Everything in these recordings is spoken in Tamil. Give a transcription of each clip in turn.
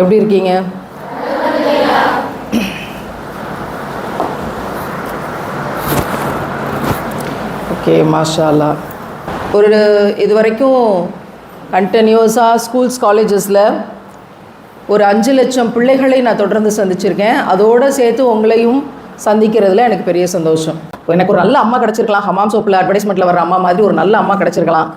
எப்படி இருக்கீங்க? ஓகே மாஷா அல்லா ஒரு இது வரைக்கும் கண்டினியூஸாக ஸ்கூல்ஸ் காலேஜஸில் ஒரு அஞ்சு லட்சம் பிள்ளைகளை நான் தொடர்ந்து சந்திச்சிருக்கேன். அதோடு சேர்த்து உங்களையும் சந்திக்கிறதுல எனக்கு பெரிய சந்தோஷம். எனக்கு ஒரு நல்ல அம்மா கிடச்சிருக்கலாம். ஹமாம் சோப்பில் அட்வர்டைஸ்மெண்ட்டில் வர அம்மா மாதிரி ஒரு நல்ல அம்மா கிடச்சிருக்கலாம்.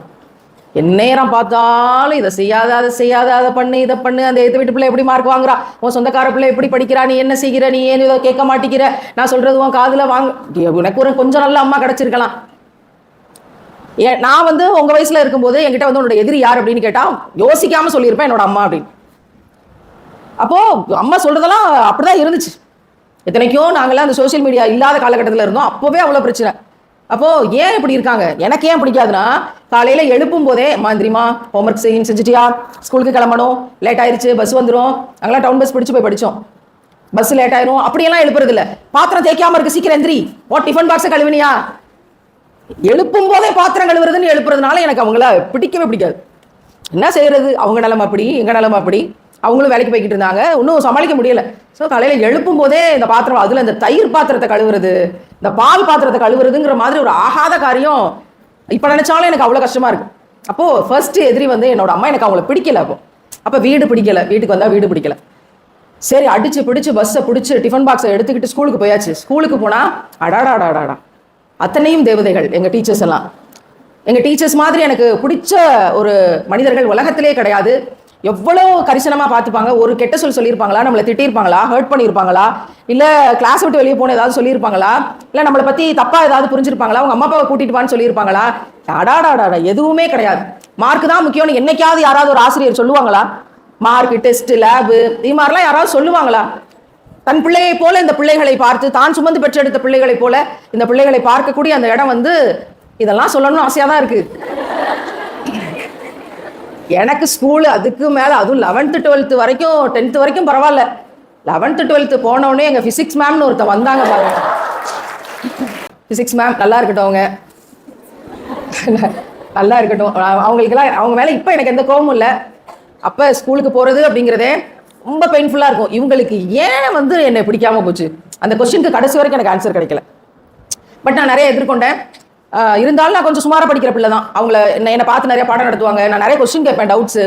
எந்நேரம் பார்த்தாலும் இதை செய்யாத அதை செய்யாத அதை பண்ணு இதை பண்ணு அந்த எது வீட்டு பிள்ளை எப்படி மார்க் வாங்குறா? உன் சொந்தக்கார பிள்ளை எப்படி படிக்கிறா? நீ என்ன செய்கிற? நீ ஏன் இதை கேட்க மாட்டேங்கிற? நான் சொல்கிறது உன் காதில் வாங்க. உனக்கு ஒரு கொஞ்சம் நல்ல அம்மா கிடச்சிருக்கலாம். ஏன் நான் வந்து உங்க வயசுல இருக்கும்போது என்கிட்ட வந்து உன்னோட எதிரி யார் அப்படின்னு கேட்டா யோசிக்காம சொல்லியிருப்பேன் என்னோட அம்மா அப்படின்னு. அப்போ அம்மா சொல்றதெல்லாம் அப்படிதான் இருந்துச்சு. எத்தனைக்கும் நாங்களாம் அந்த சோஷியல் மீடியா இல்லாத காலகட்டத்தில் இருந்தோம். அப்போவே அவ்வளோ பிரச்சனை. அப்போ ஏன் இப்படி இருக்காங்க? எனக்கு ஏன் பிடிக்காதுன்னா காலையில எழுப்பும் போதே மாந்திரிமா ஹோம்ஒர்க் செய்யும் செஞ்சுட்டியா? ஸ்கூலுக்கு கிளம்பணும் லேட் ஆயிருச்சு பஸ் வந்துடும் அங்கெல்லாம் டவுன் பஸ் பிடிச்சு போய் படித்தோம் பஸ் லேட் ஆயிரும். அப்படியெல்லாம் எழுப்புறது இல்ல பாத்திரம் தேய்க்காம இருக்கு சீக்கிரம் எந்திரி. ஓ டிஃபன் பாக்ஸ் கழுவினியா? எழுப்பும் போதே பாத்திரம் கழுவுறதுன்னு எழுப்புறதுனால எனக்கு அவங்கள பிடிக்கவே பிடிக்காது. என்ன செய்யறது அவங்க நிலம அப்படி எங்க நிலம அப்படி. அவங்களும் வேலைக்கு போய்கிட்டு இருந்தாங்க. இன்னும் சமாளிக்க முடியல. ஸோ காலையில் எழுப்பும் போதே இந்த பாத்திரம் அதில் இந்த தயிர் பாத்திரத்தை கழுவுறது இந்த பால் பாத்திரத்தை கழுவுறதுங்கிற மாதிரி ஒரு ஆகாத காரியம் இப்போ நினச்சாலும் எனக்கு அவ்வளோ கஷ்டமாக இருக்கும் அப்போது ஃபர்ஸ்ட் எதிரி வந்து என்னோட அம்மா எனக்கு அவங்கள பிடிக்கல அப்போ. அப்போ வீடு பிடிக்கல. வீட்டுக்கு வந்தால் வீடு பிடிக்கல. சரி அடிச்சு பிடிச்சு பஸ்ஸை பிடிச்சி டிஃபன் பாக்ஸை எடுத்துக்கிட்டு ஸ்கூலுக்கு போயாச்சு. ஸ்கூலுக்கு போனால் அடாடாடாடாடா. அத்தனையும் தேவதைகள் எங்கள் டீச்சர்ஸ் எல்லாம். எங்கள் டீச்சர்ஸ் மாதிரி எனக்கு பிடிச்ச ஒரு மனிதர்கள் உலகத்திலே கிடையாது. எவ்வளோ கரிசனமாக பார்த்துப்பாங்க? ஒரு கெட்ட சொல் சொல்லியிருப்பாங்களா? நம்மளை திட்டியிருப்பாங்களா? ஹர்ட் பண்ணியிருப்பாங்களா? இல்லை கிளாஸ் விட்டு வெளியே போன ஏதாவது சொல்லியிருப்பாங்களா? இல்லை நம்மளை பற்றி தப்பாக ஏதாவது புரிஞ்சிருப்பாங்களா? அவங்க அம்மா அப்பாவை கூட்டிட்டு வான்னு சொல்லியிருப்பாங்களா? அடாடாடாடா எதுவுமே கிடையாது. மார்க் தான் முக்கியம்னு என்னைக்காவது யாராவது ஒரு ஆசிரியர் சொல்லுவாங்களா? மார்க் டெஸ்ட் லேபு இது மாதிரிலாம் யாராவது சொல்லுவாங்களா? தன் பிள்ளையை போல இந்த பிள்ளைகளை பார்த்து தான் சுமந்து பெற்றெடுத்த பிள்ளைகளை போல இந்த பிள்ளைகளை பார்க்கக்கூடிய அந்த இடம் வந்து இதெல்லாம் சொல்லணும்னு ஆசையாக தான் இருக்கு. எனக்கு ஸ்கூலு அதுக்கு மேலே அதுவும் லெவன்த்து டுவெல்த்து வரைக்கும் டென்த்து வரைக்கும் பரவாயில்ல. லெவன்த்து டுவெல்த்து போனோடனே எங்கள் ஃபிசிக்ஸ் மேம்னு ஒருத்தன் வந்தாங்க பாருங்க. ஃபிசிக்ஸ் மேம் நல்லா இருக்கட்டும் அவங்க. நல்லா இருக்கட்டும். அவங்களுக்கெல்லாம் அவங்க மேலே இப்போ எனக்கு எந்த கோபமும் இல்லை. அப்போ ஸ்கூலுக்கு போகிறது அப்படிங்கிறதே ரொம்ப பெயின்ஃபுல்லாக இருக்கும். இவங்களுக்கு ஏன் வந்து என்னை பிடிக்காம போச்சு? அந்த கொஸ்டினுக்கு கடைசி வரைக்கும் எனக்கு ஆன்சர் கிடைக்கல. பட் நான் நிறைய எதிர்கொண்டேன். இருந்தாலும் நான் கொஞ்சம் சுமாராக படிக்கிற பிள்ளை தான். அவங்கள என்ன என்னை பார்த்து நிறைய பாடம் நடத்துவாங்க. நான் நிறைய கொஸ்டின் கேட்பேன் டவுட்ஸு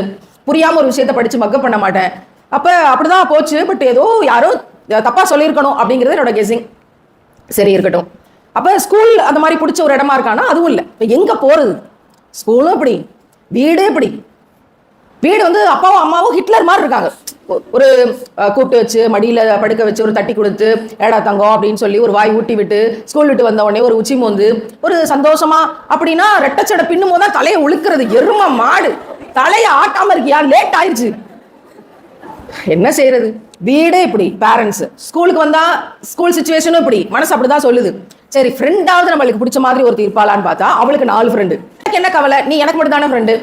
புரியாமல் ஒரு விஷயத்தை படித்து மக்கப் பண்ண மாட்டேன். அப்போ அப்படி தான் போச்சு. பட் ஏதோ யாரோ தப்பாக சொல்லியிருக்கணும் அப்படிங்கிறது என்னோட கெஸிங் சரி இருக்கட்டும். அப்போ ஸ்கூல் அந்த மாதிரி பிடிச்ச ஒரு இடமா இருக்கானா அதுவும் இல்லை. இப்போ எங்கே போகிறது ஸ்கூலும் இப்படி. வீடு இப்படி. வீடு வந்து அப்பாவும் அம்மாவும் ஹிட்லர் மாதிரி இருக்காங்க. ஒரு கூப்பிட்டு வச்சு மடியில் படுக்க வச்சு ஒரு தட்டி கொடுத்து ஏடா தங்கம் அப்படின்னு சொல்லி ஒரு வாய் ஊட்டி விட்டு ஸ்கூல் விட்டு வந்த உடனே ஒரு உச்சி மோந்து ஒரு சந்தோஷமா அப்படின்னா ரெட்டச்சடை பின்னும் போது தான் தலையை உழுக்கிறது எரும மாடு தலையை ஆட்டாம இருக்கியா? லேட் ஆயிடுச்சு என்ன செய்யறது வீடே இப்படி பேரண்ட்ஸ் ஸ்கூலுக்கு வந்தா ஸ்கூல் சுச்சுவேஷனும் இப்படி மனசு அப்படிதான் சொல்லுது. சரி ஃப்ரெண்டாவது நம்மளுக்கு பிடிச்ச மாதிரி ஒரு இருப்பாளான்னு பார்த்தா அவளுக்கு நாலு ஃப்ரெண்டு எனக்கு என்ன கவலை? நீ எனக்கு மட்டும் தானே ஃப்ரெண்டு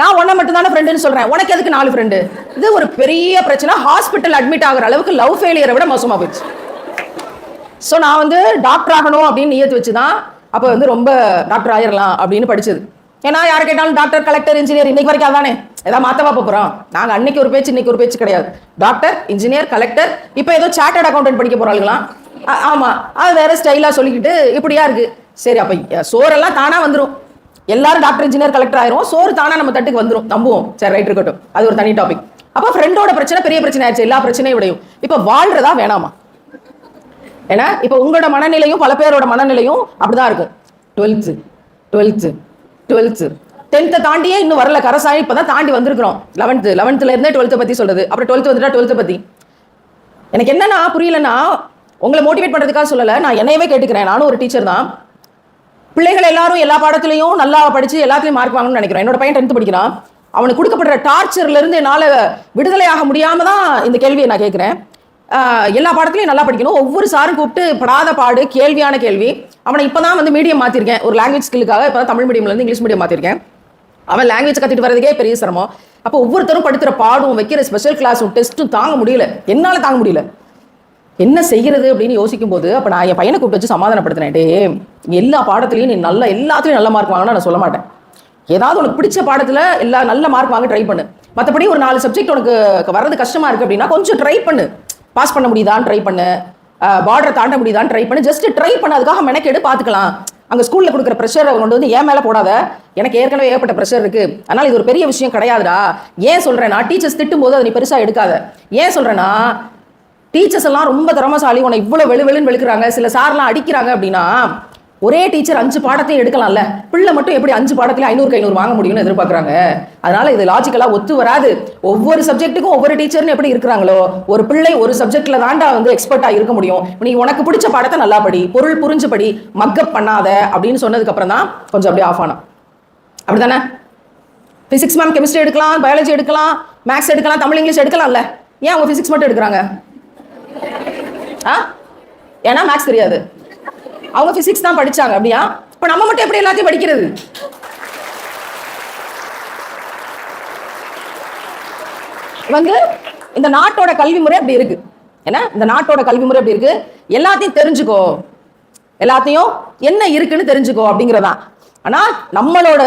நான் ஒன்றை மட்டும் தானே ஃப்ரெண்டுன்னு சொல்றேன். உனக்கு எதுக்கு நாலு ஃப்ரெண்டு இது ஒரு பெரிய பிரச்சனை. ஹாஸ்பிட்டல் அட்மிட் ஆகுற அளவுக்கு லவ் ஃபெயிலியரை விட மோசமாக போயிடுச்சு. ஸோ நான் வந்து டாக்டர் ஆகணும் அப்படின்னு நியத்து வச்சு தான் அப்போ வந்து ரொம்ப டாக்டர் ஆயிரலாம் அப்படின்னு படிச்சது. ஏன்னா யார் கேட்டாலும் டாக்டர் கலெக்டர் இன்ஜினியர் இன்னைக்கு வரைக்கும் அதானே? ஏதாவது மாத்தவா போகிறோம் நாங்கள் அன்னைக்கு ஒரு பேச்சு இன்னைக்கு ஒரு பேச்சு கிடையாது. டாக்டர் இன்ஜினியர் கலெக்டர் இப்போ ஏதோ சார்ட்டர்ட் அக்கௌண்டன்ட் படிக்க போகிறாங்களாம் ஆமாம் அது வேற ஸ்டைலாக சொல்லிக்கிட்டு இப்படியா இருக்கு. சரி அப்போ சோறெல்லாம் தானாக வந்துடும் எல்லாரும் டாக்டர் இன்ஜினியர் கலெக்டர் ஆயிரும் சோறு தானா நம்ம தட்டுக்கு வந்துடும் நம்புவோம். சரி ரைட் இருக்கட்டும். அது ஒரு தனி டாபிக் அப்போ ஃப்ரெண்டோட பிரச்சனை பெரிய பிரச்சனை ஆயிடுச்சு. எல்லா பிரச்சனையும் விடையும். இப்போ வாழ்றதா வேணாமா? ஏன்னா இப்போ உங்களோட மனநிலையும் பல பேரோட மனநிலையும் அப்படிதான் இருக்கும் டுவெல்த்து டுவெல்த்து டுவெல்த்து டென்த்தை தாண்டியே இன்னும் வரல. கரசாயம் இப்போ தான் தாண்டி வந்திருக்கிறோம். லெவன்த்து லெவன்த்தில் இருந்தே டுவெல்த்தை பற்றி சொல்கிறது அப்புறம் டுவெல்த்து வந்துட்டா டுவெல்த்தை பற்றி எனக்கு என்னன்னா புரியலன்னா உங்களை மோட்டிவேட் பண்ணுறதுக்காக சொல்லலை. நான் என்னையவே கேட்டுக்கிறேன். நானும் ஒரு டீச்சர் தான். பிள்ளைகள் எல்லாரும் எல்லா பாடத்துலையும் நல்லா படிச்சு எல்லாத்துலையும் மார்க் வாங்கணும்னு நினைக்கிறேன் என்னோட பையன் டென்த் படிக்கிறான். அவனுக்கு கொடுக்கப்படுற டார்ச்சர்ல இருந்து என்னால விடுதலையாக முடியாம தான் இந்த கேள்வியை நான் கேட்கிறேன். எல்லா பாடத்துலையும் நல்லா படிக்கணும். ஒவ்வொரு சாரும் கூப்பிட்டு படாத பாடு கேள்வியான கேள்வி. அவனை இப்பதான் வந்து மீடியம் மாத்திருக்கேன். ஒரு லாங்குவேஜ் ஸ்கில்லுக்காக இப்போ தமிழ் மீடியம்ல இருந்து இங்கிலீஷ் மீடியம் மாத்திருக்கேன். அவன் லாங்குவேஜ் கத்திட்டு வரதுக்கே பெரிய சிரமம். அப்போ ஒவ்வொருத்தரும் படுத்துற பாடும் வைக்கிற ஸ்பெஷல் கிளாஸும் டெஸ்ட்டும் தாங்க முடியல. என்னால தாங்க முடியல. என்ன செய்கிறது அப்படின்னு யோசிக்கும் போது அப்போ நான் என் பையனை கூப்பிட்டு வச்சு சமாதானப்படுத்தினேன். டே எல்லா பாடத்துலையும் நீ நல்ல எல்லாத்துலேயும் நல்ல மார்க் வாங்கினா நான் சொல்ல மாட்டேன். ஏதாவது உனக்கு பிடிச்ச பாடத்தில் எல்லா நல்ல மார்க் வாங்க ட்ரை பண்ணு. மற்றபடி ஒரு நாலு சப்ஜெக்ட் உனக்கு வர்றது கஷ்டமா இருக்கு அப்படின்னா கொஞ்சம் ட்ரை பண்ணு. பாஸ் பண்ண முடியுதான்னு ட்ரை பண்ணு. பார்டரை தாண்ட முடியுதான்னு ட்ரை பண்ணு. ஜஸ்ட் ட்ரை பண்ண அதுக்காக மெனக்கெடு பார்த்துக்கலாம் அங்கே ஸ்கூலில் கொடுக்குற ப்ரெஷரை கொண்டு வந்து ஏன் மேலே போடாத. எனக்கு ஏற்கனவே ஏற்பட்ட ப்ரெஷர் இருக்கு. அதனால இது ஒரு பெரிய விஷயம் கிடையாதுடா. ஏன் சொல்றேன்னா டீச்சர்ஸ் திட்டும் போது அதை நீ பெருசாக எடுக்காத. ஏன் சொல்றேன்னா டீச்சர்ஸ் எல்லாம் ரொம்ப திறமசாலி. உன்னை இவ்வளோ வெளு வெளுன்னு வெளுக்குறாங்க. சில சார்லாம் அடிக்கிறாங்க அப்படின்னா ஒரே டீச்சர் அஞ்சு பாடத்தையும் எடுக்கலாம்ல. பிள்ளை மட்டும் எப்படி அஞ்சு பாடத்துல ஐநூறு ஐநூறு வாங்க முடியும்னு எதிர்பார்க்குறாங்க? அதனால இது லாஜிக்கலா ஒத்து வராது. ஒவ்வொரு சப்ஜெக்ட்டுக்கும் ஒவ்வொரு டீச்சர்னு எப்படி இருக்கிறாங்களோ ஒரு பிள்ளை ஒரு சப்ஜெக்ட்ல தாண்டா வந்து எக்ஸ்பர்ட்டா இருக்க முடியும். நீ உனக்கு பிடிச்ச பாடத்தை நல்லா படி பொருள் புரிஞ்சு படி மக்கப் பண்ணாத அப்படின்னு சொன்னதுக்கு அப்புறம் தான் கொஞ்சம் அப்படியே ஆஃப் ஆனா அப்படிதானே பிசிக்ஸ் மேம் கெமிஸ்ட்ரி எடுக்கலாம் பயாலஜி எடுக்கலாம் மேக்ஸ் எடுக்கலாம் தமிழ் இங்கிலீஷ் எடுக்கலாம்ல. ஏன் அவங்க பிசிக்ஸ் மட்டும் எடுக்கிறாங்க? ஆ? ஏன்னா மேக்ஸ் தெரியாது. அவங்க பிசிக்ஸ் தான் படிச்சாங்க அப்படியா? இப்போ நம்ம மட்டும் எப்படி எல்லாத்தையும் படிக்கிறது? வந்து இந்த நாட்டோட கல்வி முறை அப்படி இருக்கு. என்ன? இந்த நாட்டோட கல்வி முறை அப்படி இருக்கு. எல்லாத்தையும் தெரிஞ்சுக்கோ. எல்லாத்தையும் என்ன இருக்குன்னு தெரிஞ்சுக்கோ அப்படிங்கிறதான் ஆனா நம்மளோட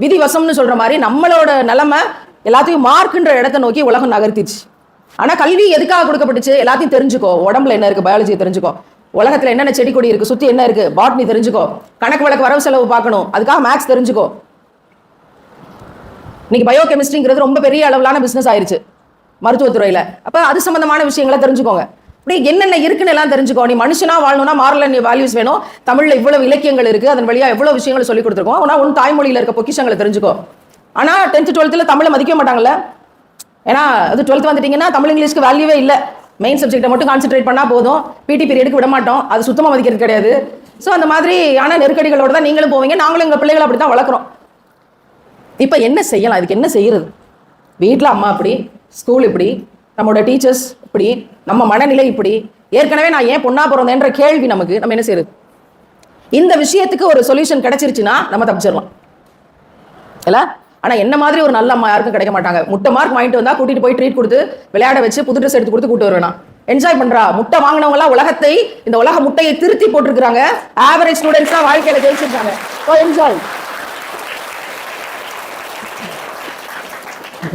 விதிவசம்னு சொல்ற மாதிரி நம்மளோட நிலைமை எல்லாத்தையும் மார்க்குன்ற இடத்த நோக்கி உலகம் நகர்த்திச்சு. ஆனால் கல்வி எதுக்காக கொடுக்கப்பட்டுச்சு? எல்லாத்தையும் தெரிஞ்சுக்கோ. உடம்புல என்ன இருக்குது பயாலஜியை தெரிஞ்சுக்கோ. உலகத்தில் என்னென்ன செடி கொடி இருக்குது சுற்றி என்ன இருக்குது பாட்னி தெரிஞ்சுக்கோ. கணக்கு வழக்கு வரவு செலவு பார்க்கணும். அதுக்காக மேக்ஸ் தெரிஞ்சுக்கோ. இன்னைக்கு பயோ கெமிஸ்ட்ரிங்கிறது ரொம்ப பெரிய அளவிலான பிஸ்னஸ் ஆயிடுச்சு மருத்துவத்துறையில். அப்போ அது சம்மந்தமான விஷயங்களை தெரிஞ்சுக்கோங்க. இப்படி என்னென்ன இருக்குன்னு எல்லாம் தெரிஞ்சுக்கோ. நீ மனுஷனா வாழணும்னா மாரல் வேல்யூஸ் வேணும். தமிழில் இவ்வளவு இலக்கியங்கள் இருக்குது அதன் வழியாக எவ்வளோ விஷயங்களை சொல்லி கொடுத்துருக்கோம். ஆனால் உன் தாய்மொழியில் இருக்க பொக்கிஷங்களை தெரிஞ்சுக்கோ. ஆனால் டென்த்து டுவெல்த்தில் தமிழை மதிக்க மாட்டாங்கல்ல? ஏன்னா அது டுவெல்த் வந்துட்டீங்கன்னா தமிழ் இங்கிலீஷ்க்கு வேல்யூவே இல்லை. மெயின் சப்ஜெக்ட்டை மட்டும் கான்சென்ட்ரேட் பண்ணால் போதும். பிடி பீரியடுக்கு விட மாட்டோம் அது சுத்தமாக மதிக்கிறது கிடையாது. ஸோ அந்த மாதிரியான நெருக்கடிகளோட தான் நீங்களும் போவீங்க. நாங்களும் எங்கள் பிள்ளைகளை அப்படி தான் வளர்க்குறோம். இப்போ என்ன செய்யலாம்? இதுக்கு என்ன செய்யறது? வீட்டில் அம்மா இப்படி ஸ்கூல் இப்படி நம்மளோட டீச்சர்ஸ் இப்படி நம்ம மனநிலை இப்படி. ஏற்கனவே நான் ஏன் பொண்ணா பிறந்தேன்ற கேள்வி நமக்கு நம்ம என்ன செய்யறது? இந்த விஷயத்துக்கு ஒரு சொல்யூஷன் கிடைச்சிருச்சுன்னா நம்ம தப்பிச்சிடலாம். இல்லை? ஆனால் என்ன மாதிரி ஒரு நல்ல அம்மா யாருக்கும் கிடைக்க மாட்டாங்க. முட்டை மார்க் வாங்கிட்டு வந்தால் கூட்டிட்டு போய் ட்ரீட் கொடுத்து விளையாட வச்சு புது ட்ரெஸ் எடுத்து கொடுத்து கூட்டு வருவேன். என்ஜாய் பண்றா. முட்டை வாங்கினவங்களாம் உலகத்தை இந்த உலக முட்டையை திருத்தி போட்டிருக்காங்க ஆவரேஜ் ஸ்டூடெண்ட்ஸ் தான் வாழ்க்கையில ஜெயிச்சிருக்காங்க. என்ஜாய்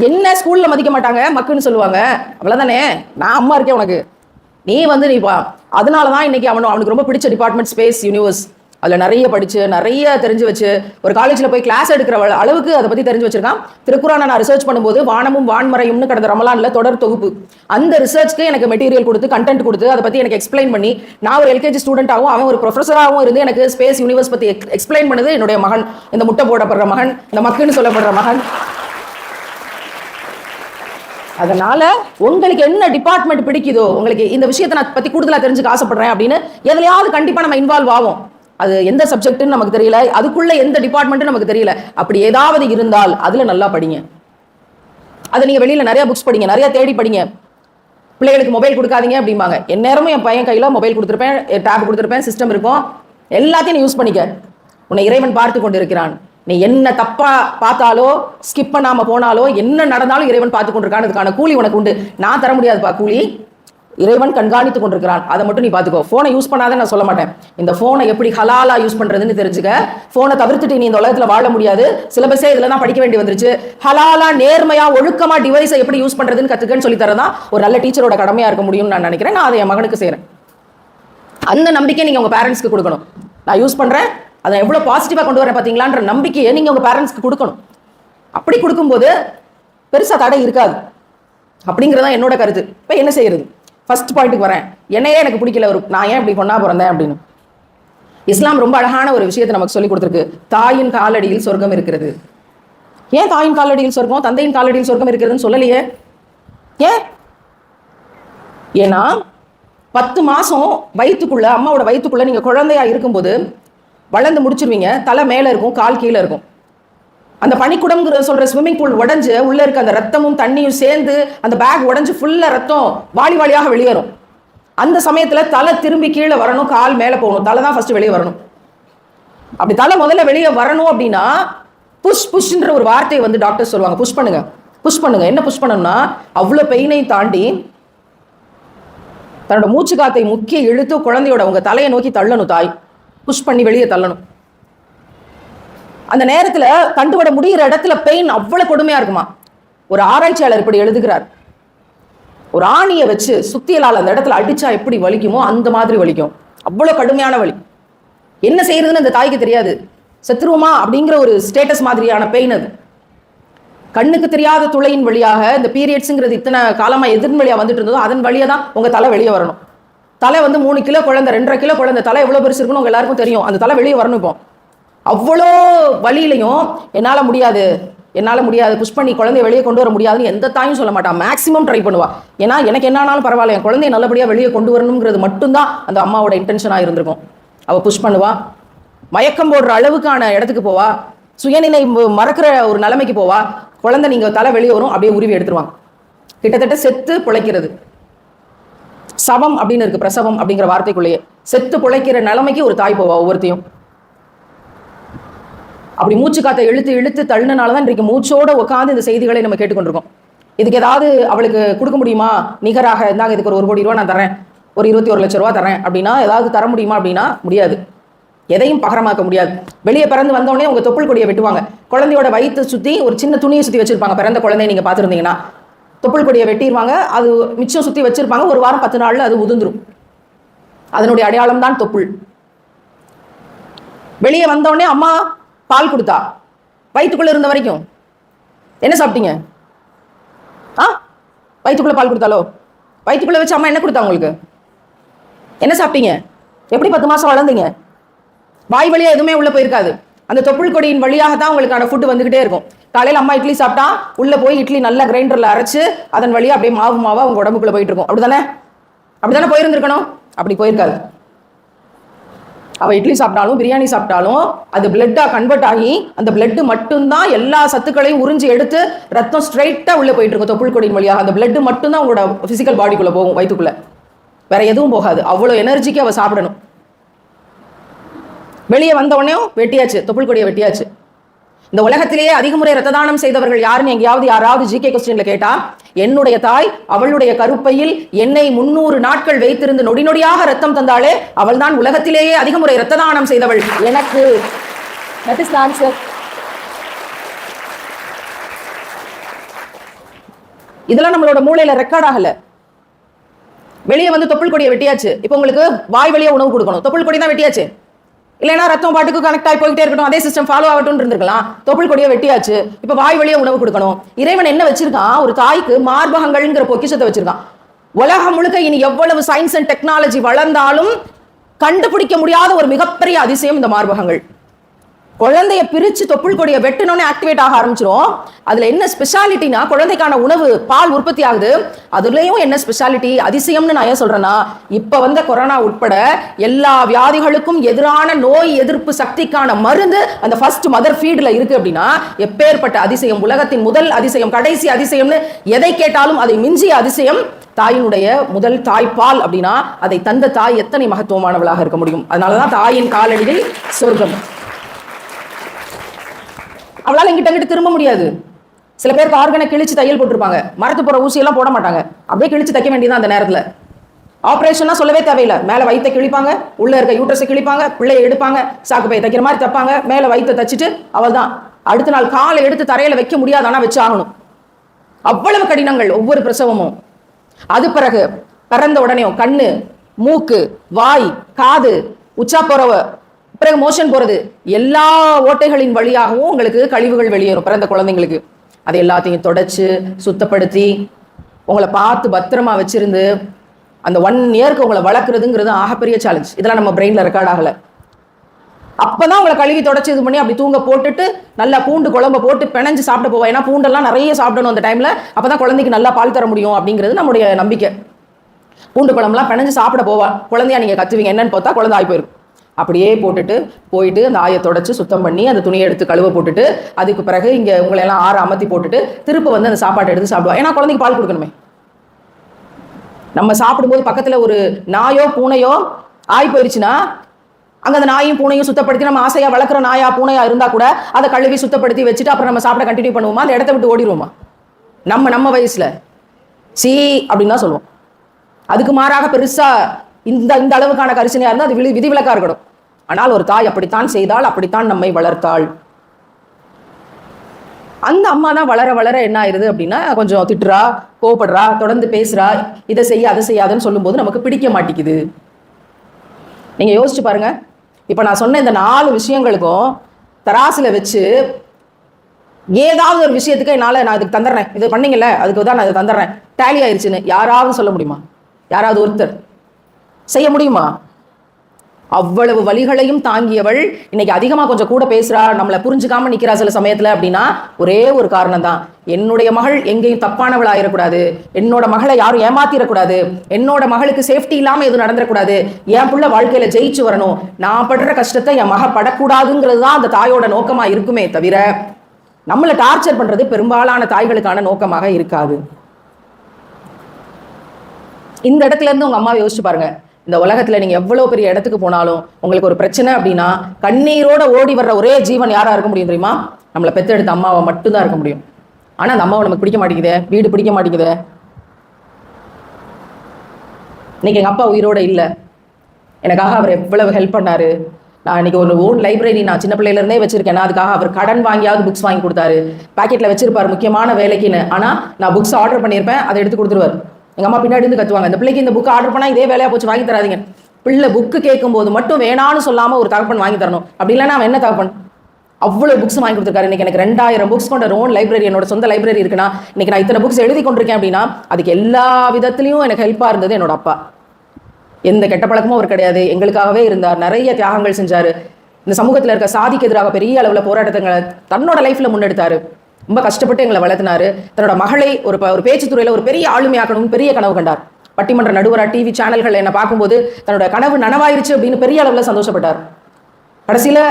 என்ன ஸ்கூல்ல மதிக்க மாட்டாங்க? மக்குன்னு சொல்லுவாங்க. அவ்வளவுதானே? நான் அம்மா இருக்கேன் உனக்கு. நீ வந்து நீ பா அதனால தான் இன்னைக்கு அவனு அவனுக்கு ரொம்ப பிடிச்ச டிபார்ட்மெண்ட் ஸ்பேஸ் யூனிவர்ஸ் அதில் நிறைய படித்து நிறைய தெரிஞ்சு வச்சு ஒரு காலேஜில் போய் கிளாஸ் எடுக்கிற அளவுக்கு அதை பற்றி தெரிஞ்சு வச்சிருக்கான். திருக்குறானை நான் ரிசர்ச் பண்ணும்போது வானமும் வான்மறையும்னு கடந்த ரமலானில் தொடர் தொகுப்பு. அந்த ரிசர்ச்க்கு எனக்கு மெட்டீரியல் கொடுத்து கண்டென்ட் கொடுத்து அதை பற்றி எனக்கு எக்ஸ்பிளைன் பண்ணி நான் ஒரு எல்கேஜி ஸ்டூடெண்ட்டாகவும் அவன் ஒரு ப்ரொஃபஸராகவும் இருந்து எனக்கு ஸ்பேஸ் யூனிவர்ஸ் பற்றி எக்ஸ்பிளைன் பண்ணது என்னுடைய மகன். இந்த முட்டை போடப்படுற மகன் இந்த மக்குன்னு சொல்லப்படுற மகன். அதனால உங்களுக்கு என்ன டிபார்ட்மெண்ட் பிடிக்குதோ உங்களுக்கு இந்த விஷயத்தை நான் பத்தி கூடுதலா தெரிஞ்சுக்க ஆசைப்படுறேன் அப்படின்னு எதுலையாவது கண்டிப்பா நம்ம இன்வால்வ் ஆகும் அது எந்த சப்ஜெக்ட்னு நமக்கு தெரியல அதுக்குள்ள எந்த டிபார்ட்மெண்ட்டும் நமக்கு தெரியல. அப்படி ஏதாவது இருந்தால் அதுல நல்லா படிங்க. அதை நீங்க வெளியில நிறைய புக்ஸ் படிங்க நிறைய தேடி படிங்க. பிள்ளைகளுக்கு மொபைல் கொடுக்காதீங்க அப்படிம்பாங்க. என் நேரமும் என் பையன் கையில் மொபைல் கொடுத்துருப்பேன் டேப் கொடுத்துருப்பேன் சிஸ்டம் இருக்கும். எல்லாத்தையும் நீ யூஸ் பண்ணிக்க. உன்னை இறைவன் பார்த்து கொண்டிருக்கிறான். நீ என்ன தப்பா பார்த்தாலோ ஸ்கிப் பண்ணாமல் போனாலோ என்ன நடந்தாலும் இறைவன் பார்த்து கொண்டிருக்கான் அதுக்கான கூலி உனக்கு உண்டு. நான் தர முடியாதுப்பா கூலி. இறைவன் கண்காணித்து கொண்டிருக்கிறான். அதை மட்டும் நீ பார்த்துக்கோ. ஃபோனை யூஸ் பண்ணாத நான் சொல்ல மாட்டேன். இந்த ஃபோனை எப்படி ஹலாலா யூஸ் பண்றதுன்னு தெரிஞ்சுக்க. ஃபோனை தவிர்த்துட்டு நீ இந்த உலகத்துல வாழ முடியாது. சிலபஸே இதுல தான் படிக்க வேண்டி வந்துருச்சு. ஹலாலா நேர்மையா ஒழுக்கமா டிவைஸை எப்படி யூஸ் பண்றதுன்னு கத்துக்கன்னு சொல்லி தரதான் ஒரு நல்ல டீச்சரோட கடமையா இருக்க முடியும்னு நான் நினைக்கிறேன். நான் அதை என் மகனுக்கு செய்கிறேன் அந்த நம்பிக்கை நீங்க உங்க பேரண்ட்ஸ்க்கு கொடுக்கணும். நான் யூஸ் பண்றேன். அதை எவ்வளவு பாசிட்டிவா கொண்டு வரேன் பாத்தீங்களான்ற நம்பிக்கையை நீங்க உங்க பேரண்ட்ஸ்க்கு கொடுக்கணும். அப்படி கொடுக்கும்போது பெருசா தடை இருக்காது. அப்படிங்கிறதான் என்னோட கருத்து. இப்போ என்ன செய்யறது? ஃபர்ஸ்ட் பாயிண்ட்டுக்கு வரேன். என்னையே எனக்கு பிடிக்கல ஒரு நான் ஏன் இப்படி கொண்டா பிறந்தேன் அப்படின்னு. இஸ்லாம் ரொம்ப அழகான ஒரு விஷயத்தை நமக்கு சொல்லி கொடுத்துருக்கு. தாயின் காலடியில் சொர்க்கம் இருக்கிறது. ஏன் தாயின் காலடியில் சொர்க்கம்? தந்தையின் காலடியில் சொர்க்கம் இருக்கிறதுன்னு சொல்லலையே? ஏன்? ஏன்னா பத்து மாதம் வயிற்றுக்குள்ளே அம்மாவோட வயிற்றுக்குள்ளே நீங்கள் குழந்தையா இருக்கும்போது வளர்ந்து முடிச்சிருவீங்க. தலை மேலே இருக்கும் கால் கீழே இருக்கும். அந்த பனிக்குடம்ங்கிற சொல்ற ஸ்விம்மிங் பூல் உடஞ்சு உள்ள இருக்க அந்த ரத்தமும் தண்ணியும் சேர்ந்து அந்த பேக் உடஞ்சு ஃபுல்லா ரத்தம் வாலி வாலியாக வெளியேறும். அந்த சமயத்துல தலை திரும்பி கீழே வரணும் கால் மேல போகணும். தலை தான் ஃபர்ஸ்ட் வெளியே வரணும். அப்படி தலை முதல்ல வெளியே வரணும் அப்படின்னா புஷ் புஷ்ன்ற ஒரு வார்த்தையை வந்து டாக்டர் சொல்லுவாங்க. புஷ் பண்ணுங்க. புஷ் பண்ணுங்க. என்ன புஷ் பண்ணணும்னா அவ்வளோ பெயினையும் தாண்டி தன்னோட மூச்சு காத்தை முக்கிய இழுத்து குழந்தையோட உங்க தலையை நோக்கி தள்ளணும் தாய். புஷ் பண்ணி வெளியே தள்ளணும். அந்த நேரத்தில் கண்டுபட முடியிற இடத்துல பெயின் அவ்வளோ கொடுமையாக இருக்குமா? ஒரு ஆராய்ச்சியாளர் இப்படி எழுதுகிறார். ஒரு ஆணியை வச்சு சுத்தியலால் அந்த இடத்துல அடித்தா எப்படி வலிக்குமோ அந்த மாதிரி வலிக்கும். அவ்வளோ கடுமையான வலி. என்ன செய்யறதுன்னு அந்த தாய்க்கு தெரியாது. செத்துருவோமா அப்படிங்கிற ஒரு ஸ்டேட்டஸ் மாதிரியான பெயின் அது. கண்ணுக்கு தெரியாத துளையின் வழியாக இந்த பீரியட்ஸுங்கிறது இத்தனை காலமாக எதிர்ன் வழியாக வந்துட்டு இருந்ததோ அதன் வழியாக தான் உங்கள் தலை வெளியே வரணும். தலை வந்து மூணு கிலோ குழந்தை ரெண்டரை கிலோ குழந்தை தலை எவ்வளோ பெருசு இருக்குன்னு உங்கள் எல்லாருக்கும் தெரியும். அந்த தலை வெளியே வரணும் இப்போ. அவ்வளோ வழியிலையும் என்னால் முடியாது. என்னால் முடியாது. புஷ் பண்ணி குழந்தைய வெளியே கொண்டு வர முடியாதுன்னு எந்த தாயும் சொல்ல மாட்டான் மேக்ஸிமம் ட்ரை பண்ணுவா. ஏன்னா எனக்கு என்ன ஆனாலும் பரவாயில்ல. என் குழந்தைய நல்லபடியாக வெளியே கொண்டு வரணுங்கிறது மட்டும்தான் அந்த அம்மாவோட இன்டென்ஷனாக இருந்திருக்கும். அவள் புஷ் பண்ணுவா. மயக்கம் போடுற அளவுக்கான இடத்துக்கு போவா. சுயநிலை மறக்கிற ஒரு நிலைமைக்கு போவா. குழந்தை நீங்கள் தலை வெளியே வரும் அப்படியே உருவி எடுத்துருவாங்க. கிட்டத்தட்ட செத்து பிழைக்கிறது. சவம் அப்படின்னு இருக்கு. பிரசவம் அப்படிங்கிற வார்த்தைக்குள்ளேயே. செத்து பிழைக்கிற நிலைமைக்கு ஒரு தாய் போவா ஒவ்வொருத்தையும். அப்படி மூச்சு காத்தை இழுத்து இழுத்து தள்ளினால தான் இன்றைக்கு மூச்சோட உட்காந்து இந்த செய்திகளை நம்ம கேட்டுக்கொண்டிருக்கோம். இதுக்கு ஏதாவது அவளுக்கு கொடுக்க முடியுமா? நிகராக இருந்தாங்க இதுக்கு ஒரு ஒரு கோடி ரூபா நான் தரேன் ஒரு இருபத்தி ஒரு லட்ச ரூபா தரேன் அப்படின்னா ஏதாவது தர முடியுமா அப்படின்னா முடியாது. எதையும் பகரமாக்க முடியாது. வெளியே பிறந்து வந்தோடனே உங்க தொப்புள் கொடியை வெட்டுவாங்க. குழந்தையோட வயிற்று சுத்தி ஒரு சின்ன துணியை சுத்தி வச்சிருப்பாங்க. பிறந்த குழந்தைய நீங்க பார்த்துருந்தீங்கன்னா. தொப்புள் கொடியை வெட்டிடுவாங்க அது மிச்சம் சுத்தி வச்சிருப்பாங்க. ஒரு வாரம் பத்து நாள்ல அது உதிர்ந்துரும். அதனுடைய அடையாளம் தான் தொப்புள். வெளியே வந்தோடனே அம்மா பால் கொடுத்தா? வயிற்றுக்குள்ளே இருந்த வரைக்கும். என்ன சாப்பிட்டீங்க? ஆ? வயிற்றுக்குள்ளே பால் கொடுத்தாலோ? வயிற்றுக்குள்ளே வச்சு அம்மா என்ன கொடுத்தா உங்களுக்கு? என்ன சாப்பிட்டீங்க? எப்படி பத்து மாதம் வளர்ந்தீங்க? வாய் வழியாக எதுவுமே உள்ளே போயிருக்காது. அந்த தொப்புள் கொடியின் வழியாக தான் உங்களுக்கான ஃபுட்டு வந்துகிட்டே இருக்கும். காலையில் அம்மா இட்லி சாப்பிட்டா உள்ளே போய் இட்லி நல்லா கிரைண்டரில் அரைச்சு அதன் வழியாக அப்படியே மாவு மாவா உடம்புக்குள்ளே போயிட்டுருக்கும் போயிட்டு இருக்கும். அப்படி தானே போயிருந்துருக்கணும்? அப்படி போயிருக்காது. அவள் இட்லி சாப்பிட்டாலும் பிரியாணி சாப்பிட்டாலும் அது பிளட்டாக கன்வெர்ட் ஆகி அந்த பிளட்டு மட்டும்தான் எல்லா சத்துக்களையும் உறிஞ்சி எடுத்து ரத்தம் ஸ்ட்ரைட்டாக உள்ளே போயிட்டு இருக்கும் தொப்புள் கொடியின் வழியாக. அந்த பிளட்டு மட்டும்தான் உங்களோட ஃபிசிக்கல் பாடிக்குள்ளே போகும் வயிற்றுக்குள்ளே. வேற எதுவும் போகாது. அவ்வளோ எனர்ஜிக்கு அவள் சாப்பிடணும். வெளியே வந்த உடனே வெட்டியாச்சு தொப்புள் கொடியை வெட்டியாச்சு. இந்த உலகத்திலேயே அதிக முறை ரத்த தானம் செய்தவர்கள் யாருன்னு எங்கேயாவது யாராவது ஜிகே கொஸ்டின்ல கேட்டா என்னுடைய தாய் அவளுடைய கருப்பையில் என்னை முன்னூறு நாட்கள் வைத்திருந்து நொடி நொடியாக ரத்தம் தந்தாளே அவள் தான் உலகத்திலேயே அதிக முறை ரத்த தானம் செய்தவள். எனக்கு that இஸ் the இதெல்லாம் நம்மளோட மூளையில ரெக்கார்ட் ஆகல. வெளியே வந்து தொப்புள் கொடியை வெட்டியாச்சு. இப்போ உங்களுக்கு வாய் வழியா உணவு கொடுக்கணும். தொப்புள் கொடி தான் வெட்டியாச்சு. இல்லைன்னா ரத்தம் பாட்டுக்கு கனெக்ட் ஆகி போயிட்டே இருக்கட்டும் அதே சிஸ்டம் ஃபாலோ ஆகட்டும் இருந்திருக்கலாம். தொப்புள் கொடியை வெட்டியாச்சு. இப்போ வாய் வழியா உணவு கொடுக்கணும். இறைவன் என்ன வச்சிருக்கான்? ஒரு தாய்க்கு மார்பகங்கள்ங்கிற பொக்கிஷத்தை வச்சிருக்கான். உலகம் முழுக்க இனி எவ்வளவு சயின்ஸ் அண்ட் டெக்னாலஜி வளர்ந்தாலும் கண்டுபிடிக்க முடியாத ஒரு மிகப்பெரிய அதிசயம் இந்த மார்பகங்கள். குழந்தைய பிரித்து தொப்புள் கொடியை வெட்டணும்னு ஆக்டிவேட் ஆக ஆரம்பிச்சிரும். அதில் என்ன ஸ்பெஷாலிட்டினா குழந்தைக்கான உணவு பால் உற்பத்தி ஆகுது. அதுலேயும் என்ன ஸ்பெஷாலிட்டி அதிசயம்னு நான் ஏன் சொல்கிறேன்னா இப்போ வந்த கொரோனா உட்பட எல்லா வியாதிகளுக்கும் எதிரான நோய் எதிர்ப்பு சக்திக்கான மருந்து அந்த ஃபர்ஸ்ட் மதர் ஃபீல்டில் இருக்குது அப்படின்னா எப்பேற்பட்ட அதிசயம்? உலகத்தின் முதல் அதிசயம் கடைசி அதிசயம்னு எதை கேட்டாலும் அதை மிஞ்சிய அதிசயம் தாயினுடைய முதல் தாய்ப்பால் அப்படின்னா அதை தந்த தாய் எத்தனை மகத்துவமானவளாக இருக்க முடியும்? அதனால தான் தாயின் காலடியில் சொர்க்கம். அவளால் எங்கிட்ட அங்கிட்டு திரும்ப முடியாது. சில பேருக்கு ஆர்கனை கிழிச்சு தையல் போட்டிருப்பாங்க. மரத்து போகிற ஊசியெல்லாம் போட மாட்டாங்க. அப்படியே கிழிச்சு தைக்க வேண்டியதான் அந்த நேரத்தில். ஆப்ரேஷன்னா சொல்லவே தேவையில்லை. மேலே வயிற்றை கிழிப்பாங்க உள்ளே இருக்க யூட்ரஸை கிழிப்பாங்க பிள்ளையை எடுப்பாங்க சாக்கு பையை தைக்கிற மாதிரி தைப்பாங்க மேலே வயிற்றை தச்சுட்டு அவள் தான் அடுத்த நாள் காலை எடுத்து தரையில் வைக்க முடியாது ஆனால் வச்சு ஆகணும். அவ்வளவு கடினங்கள் ஒவ்வொரு பிரசவமும். அது பிறகு பிறந்த உடனே கண்ணு மூக்கு வாய் காது உச்சா போறவ பிறகு மோஷன் போகிறது எல்லா ஓட்டைகளின் வழியாகவும் உங்களுக்கு கழிவுகள் வெளியேறும் பிறந்த குழந்தைங்களுக்கு. அது எல்லாத்தையும் தொடச்சு சுத்தப்படுத்தி உங்களை பார்த்து பத்திரமா வச்சிருந்து அந்த ஒன் இயர்க்கு உங்களை வளர்க்குறதுங்கிறது ஆகப்பெரிய சேலஞ்ச் இதெல்லாம் நம்ம பிரெயினில் ரெக்கார்ட் ஆகலை. அப்போ தான் உங்களை கழுவி தொடச்சி இது பண்ணி அப்படி தூங்க போட்டுட்டு நல்லா பூண்டு குழம்ப போட்டு பிணைஞ்சு சாப்பிட போவா. ஏன்னா பூண்டெல்லாம் நிறைய சாப்பிடணும் அந்த டைமில் அப்போ தான் குழந்தைக்கு நல்லா பால் தர முடியும் அப்படிங்கிறது நம்முடைய நம்பிக்கை. பூண்டு குழம்புலாம் பிணைஞ்சு சாப்பிட போவா. குழந்தையா நீங்கள் கத்துவீங்க. என்னன்னு பார்த்தா குழந்தை ஆகி போயிருக்கும் அப்படியே போட்டுட்டு போயிட்டு அந்த ஆயை தொடச்சி சுத்தம் பண்ணி அந்த துணியை எடுத்து கழுவ போட்டுட்டு அதுக்கு பிறகு இங்கே உங்களை எல்லாம் ஆற அமர்த்தி போட்டுட்டு திருப்ப வந்து அந்த சாப்பாட்டை எடுத்து சாப்பிடுவோம் ஏன்னா குழந்தைக்கு பால் கொடுக்கணுமே. நம்ம சாப்பிடும்போது பக்கத்தில் ஒரு நாயோ பூனையோ ஆய் போயிருச்சுன்னா அங்கே அந்த நாயும் பூனையும் சுத்தப்படுத்தி நம்ம ஆசையாக வளர்க்குற நாயா பூனையா இருந்தால் கூட அதை கழுவி சுத்தப்படுத்தி வச்சுட்டு அப்புறம் நம்ம சாப்பிட கண்டினியூ பண்ணுவோமா? அந்த இடத்த விட்டு ஓடிடுவோமா நம்ம நம்ம வயசில். சீ அப்படின்னு தான் சொல்லுவோம். அதுக்கு மாறாக பெருசாக இந்த இந்த அளவுக்கான கரிசனையாக இருந்தால் அது விதி விதிவிலக்காக இருக்கணும். ஆனால் ஒரு தாய் அப்படித்தான் செய்தால் அப்படித்தான் நம்மை வளர்த்தாள். அந்த அம்மா தான் வளர வளர என்ன ஆயிருது அப்படின்னா கொஞ்சம் திட்டுறா கோவப்படுறா தொடர்ந்து பேசுறா இதை செய்ய அதை செய்யாதுன்னு சொல்லும்போது நமக்கு பிடிக்க மாட்டேங்குது. நீங்க யோசிச்சு பாருங்க. இப்போ நான் சொன்ன இந்த நாலு விஷயங்களுக்கும் தராசில் வச்சு ஏதாவது ஒரு விஷயத்துக்கு என்னால் நான் இதுக்கு தந்துடுறேன் இது பண்ணீங்கல்ல அதுக்கு தான் நான் இதை தந்துடுறேன் டேலி ஆயிடுச்சுன்னு யாராவது சொல்ல முடியுமா? யாராவது ஒருத்தர். செய்ய முடியுமா? அவ்வளவு வழிகளையும் தாங்கியவள் இன்னைக்கு அதிகமா கொஞ்சம் கூட பேசுறா நம்மளை புரிஞ்சுக்காம நிக்கிறா சில சமயத்துல அப்படின்னா ஒரே ஒரு காரணம் தான் என்னுடைய மகள் எங்கேயும் தப்பானவள் ஆயிடக்கூடாது என்னோட மகளை யாரும் ஏமாத்திடக்கூடாது என்னோட மகளுக்கு சேஃப்டி இல்லாம எதுவும் நடந்துடக்கூடாது என் புள்ள வாழ்க்கையில ஜெயிச்சு வரணும். நான் படுற கஷ்டத்தை என் மக படக்கூடாதுங்கிறது தான் அந்த தாயோட நோக்கமா இருக்குமே தவிர நம்மளை டார்ச்சர் பண்றது பெரும்பாலான தாய்களுக்கான நோக்கமாக இருக்காது. இந்த இடத்துல இருந்து உங்க அம்மாவை யோசிச்சு பாருங்க. இந்த உலகத்துல நீங்க எவ்வளவு பெரிய இடத்துக்கு போனாலும் உங்களுக்கு ஒரு பிரச்சனை அப்படின்னா கண்ணீரோட ஓடி வர்ற ஒரே ஜீவன் யாரா இருக்க முடியும் தெரியுமா? நம்மளை பெத்தெடுத்த அம்மாவை மட்டும்தான் இருக்க முடியும். ஆனா அந்த அம்மாவை நமக்கு பிடிக்க மாட்டேங்குது? வீடு பிடிக்க மாட்டேங்குது? இன்னைக்கு எங்க அப்பா உயிரோட இல்லை. எனக்காக அவர் எவ்வளவு ஹெல்ப் பண்ணாரு. நான் இன்னைக்கு ஒரு ஓன் லைப்ரரி நான் சின்ன பிள்ளையில இருந்தே வச்சிருக்கேன். அதுக்காக அவர் கடன் வாங்கியாவது புக்ஸ் வாங்கி கொடுத்தாரு. பாக்கெட்ல வச்சிருப்பாரு முக்கியமான வேலைக்குன்னு. ஆனா நான் புக்ஸ் ஆர்டர் பண்ணியிருப்பேன் அதை எடுத்து கொடுத்துருவாரு. எங்கள் அம்மா பின்னாடி இருந்து கத்துவாங்க. இந்த பிள்ளைக்கு இந்த புக் ஆர்டர் பண்ணால் இதே வேலையாக போச்சு வாங்கி தராதிங்க. பிள்ளை புக்கு கேட்கும் போது மட்டும் வேணான்னு சொல்லாமல் ஒரு தகப்பன் வாங்கி தரணும். அப்படி இல்லைன்னா அவன் என்ன தகப்பன்? அவ்வளோ புக்ஸ் வாங்கி கொடுத்துருக்காரு. இன்னைக்கு எனக்கு ரெண்டாயிரம் புக்ஸ் கொண்ட ரோன் லைப்ரரி என்னோட சொந்த லைப்ரரி இருக்குன்னா இன்னைக்கு நான் இத்தனை புக்ஸ் எழுதி கொண்டிருக்கேன் அப்படின்னா அதுக்கு எல்லா விதத்துலையும் எனக்கு ஹெல்ப்பாக இருந்தது என்னோட அப்பா. எந்த கெட்ட பழக்கமும் அவர் கிடையாது. எங்களுக்காகவே இருந்தார். நிறைய தியாகங்கள் செஞ்சார். இந்த சமூகத்தில் இருக்க சாதிக்கு எதிராக பெரிய அளவில் போராட்டங்களை தன்னோட லைஃப்பில் முன்னெடுத்தார். ரொம்ப கஷ்டப்பட்டு எங்களை வளர்த்தினாரு. தன்னோட மகளை ஒரு ஒரு பேச்சுத்துறையில் ஒரு பெரிய ஆளுமையாக்கணும்னு பெரிய கனவு கண்டார். பட்டிமன்ற நடுவரா டிவி சேனல்கள் என்னை பார்க்கும்போது தன்னோட கனவு நனவாயிருச்சு அப்படின்னு பெரிய அளவில் சந்தோஷப்பட்டார். கடைசியில்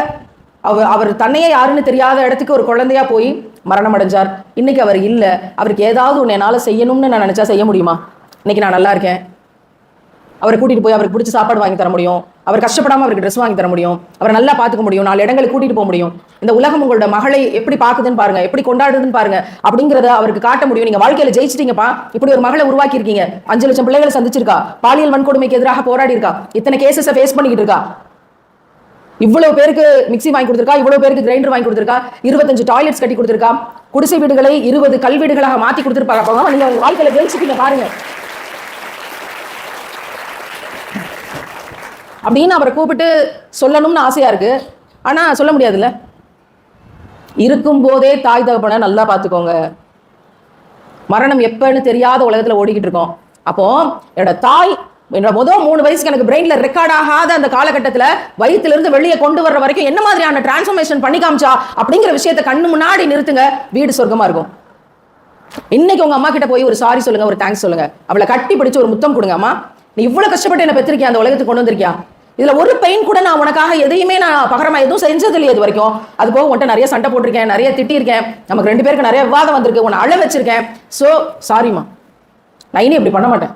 அவர் அவர் தன்னையே யாருன்னு தெரியாத இடத்துக்கு ஒரு குழந்தையா போய் மரணம் அடைஞ்சார். இன்னைக்கு அவர் இல்லை. அவருக்கு ஏதாவது ஒன்று என்னால் செய்யணும்னு நான் நினைச்சா செய்ய முடியுமா? இன்னைக்கு நான் நல்லா இருக்கேன். அவரை கூட்டிட்டு போய் அவருக்கு பிடிச்ச சாப்பாடு வாங்கி தர முடியும். அவர் கஷ்டப்படாம அவருக்கு ட்ரெஸ் வாங்கி தர முடியும். அவரை நல்லா பார்த்துக்க முடியும். நாலு இடங்களுக்கு கூட்டிட்டு போக முடியும். இந்த உலகம் உங்களோட மகளை எப்படி பாக்குதுன்னு பாருங்க. எப்படி கொண்டாடுதுன்னு பாருங்க. அப்படிங்கறத அவருக்கு காட்ட முடியும். நீங்க வாழ்க்கையில ஜெயிச்சிட்டீங்கப்பா. இப்படி ஒரு மகளை உருவாக்கி இருக்கீங்க அஞ்சு லட்சம் பிள்ளைகளை சந்திச்சிருக்கா. பாலியல் வன்கொடுமைக்கு எதிராக போராடி இருக்கா இத்தனை கேசஸை ஃபேஸ் பண்ணிக்கிட்டு இருக்கா. இவ்வளவு பேருக்கு மிக்ஸி வாங்கி கொடுத்துருக்கா. இவ்வளவு பேருக்கு கிரைண்டர் வாங்கி கொடுத்துருக்கா. இருபத்தஞ்சு டாய்லெட்ஸ் கட்டி கொடுத்துருக்கா. குடிசை வீடுகளை இருபது கல் வீடுகளாக மாத்தி கொடுத்திருப்பாங்க. அப்போ நீங்க வாழ்க்கையில ஜெயிச்சுக்கீங்க பாருங்க. அப்படின்னு அவரை கூப்பிட்டு சொல்லணும்னு ஆசையாக இருக்கு. ஆனால் சொல்ல முடியாதுல்ல. இருக்கும் போதே தாய் தகப்பனை நல்லா பார்த்துக்கோங்க. மரணம் எப்பன்னு தெரியாத உலகத்தில் ஓடிக்கிட்டு இருக்கோம். அப்போ என்னோட தாய் என்னோட முதல் மூணு வயசுக்கு எனக்கு பிரெயின்ல ரெக்கார்ட் ஆகாத அந்த காலகட்டத்தில் வயிற்றுலேருந்து வெளியே கொண்டு வர்ற வரைக்கும் என்ன மாதிரியான டிரான்ஸ்ஃபர்மேஷன் பண்ணி காமிச்சா அப்படிங்கிற விஷயத்தை கண்ணு முன்னாடி நிறுத்துங்க. வீடு சொர்க்கமாக இருக்கும். இன்னைக்கு உங்க அம்மா கிட்ட போய் ஒரு சாரி சொல்லுங்க ஒரு தேங்க்ஸ் சொல்லுங்க. அவளை கட்டி பிடிச்சு ஒரு முத்தம் கொடுங்க அம்மா. நீ இவ்வளவு கஷ்டப்பட்டு என்ன பெற்றிருக்கியா? அந்த உலகத்துக்கு கொண்டு வந்திருக்கியா? இதுல ஒரு பெயின் கூட நான் உனக்காக எதையுமே நான் பகரமா எதுவும் செஞ்சது இல்லையா இது வரைக்கும். அது போக உன்ட்ட நிறைய சண்டை போட்டிருக்கேன் நிறைய திட்டியிருக்கேன். நமக்கு ரெண்டு பேருக்கு நிறைய விவாதம் வந்திருக்கு உன்னை அழ வச்சிருக்கேன். சோ சாரிம்மா நான் இனி இப்படி பண்ண மாட்டேன்.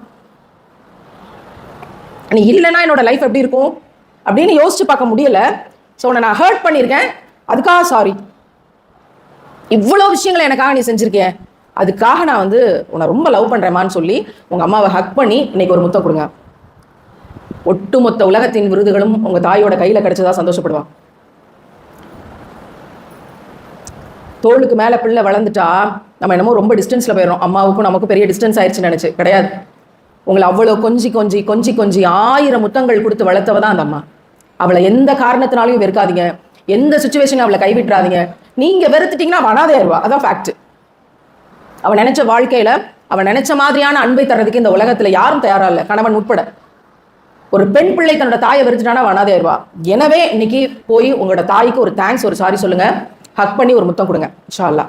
நீ இல்லைன்னா என்னோட லைஃப் எப்படி இருக்கும்? அப்படின்னு யோசிச்சு பார்க்க முடியல. ஸோ உன்னை நான் ஹர்ட் பண்ணியிருக்கேன். அதுக்காக சாரி இவ்வளோ விஷயங்களை எனக்காக நீ செஞ்சிருக்கேன் அதுக்காக நான் வந்து உன்னை ரொம்ப லவ் பண்ணுறேம்மான்னு சொல்லி உங்கள் அம்மாவை ஹக் பண்ணி இன்னைக்கு ஒரு முத்தம் கொடுங்க. ஒட்டுமொத்த உலகத்தின் விருதுகளும் உங்க தாயோட கையில கிடைச்சதா சந்தோஷப்படுவான் தோளுக்கு மேல பிள்ளை வளர்ந்துட்டா நம்ம என்னமோ ரொம்ப டிஸ்டன்ஸ்ல போயிடும் அம்மாவுக்கும் நமக்கும் பெரிய டிஸ்டன்ஸ் ஆயிடுச்சுன்னு நினைச்சு. கிடையாது. உங்களை அவ்வளோ கொஞ்சி கொஞ்சி கொஞ்சி கொஞ்சி ஆயிரம் முத்தங்கள் கொடுத்து வளர்த்தவ தான் அந்த அம்மா. அவளை எந்த காரணத்தினாலையும் வெறுக்காதீங்க. எந்த சுச்சுவேஷனும் அவளை கைவிட்டுறாதீங்க. நீங்க வெறுத்துட்டீங்கன்னா அவ அனாதையாயிருவா அதான் ஃபேக்ட் அவன் நினைச்ச வாழ்க்கையில அவன் நினைச்ச மாதிரியான அன்பை தர்றதுக்கு இந்த உலகத்துல யாரும் தயாராக இல்லை. கணவன் உட்பட. ஒரு பெண் பிள்ளை தன்னோட தாயை வெறுத்துட்டானா அவன் அனாதையாயிருவா எனவே இன்னைக்கு போய் உங்களோட தாய்க்கு ஒரு தேங்க்ஸ் ஒரு சாரி சொல்லுங்க. ஹக் பண்ணி ஒரு முத்தம் கொடுங்க. ஷால்லா